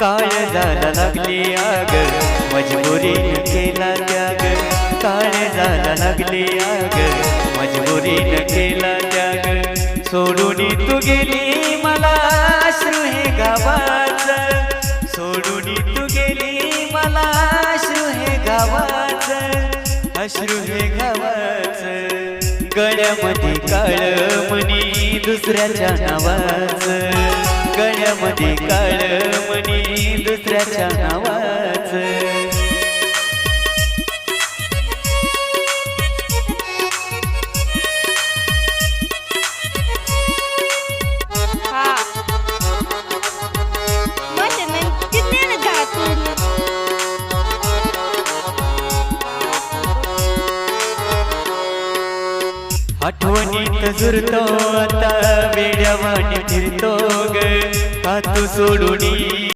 काळ झाला लागली आग? मजबुरीने केला त्याग. काळ झाला लागली आग? मजबुरीने केला त्याग. सोडून तू गेली मला अश्रू हे गावाच. सोडून तू गेली मला श्रू हे गावाच. अश्रू हे गावाच. गळ्यामध्ये काळ मणी दुसऱ्याच्या नावाच. गळ्यामध्ये काळ मणी आठवणीत जुरतो आता वेड्यावाने फिरतो ग का तू सोडून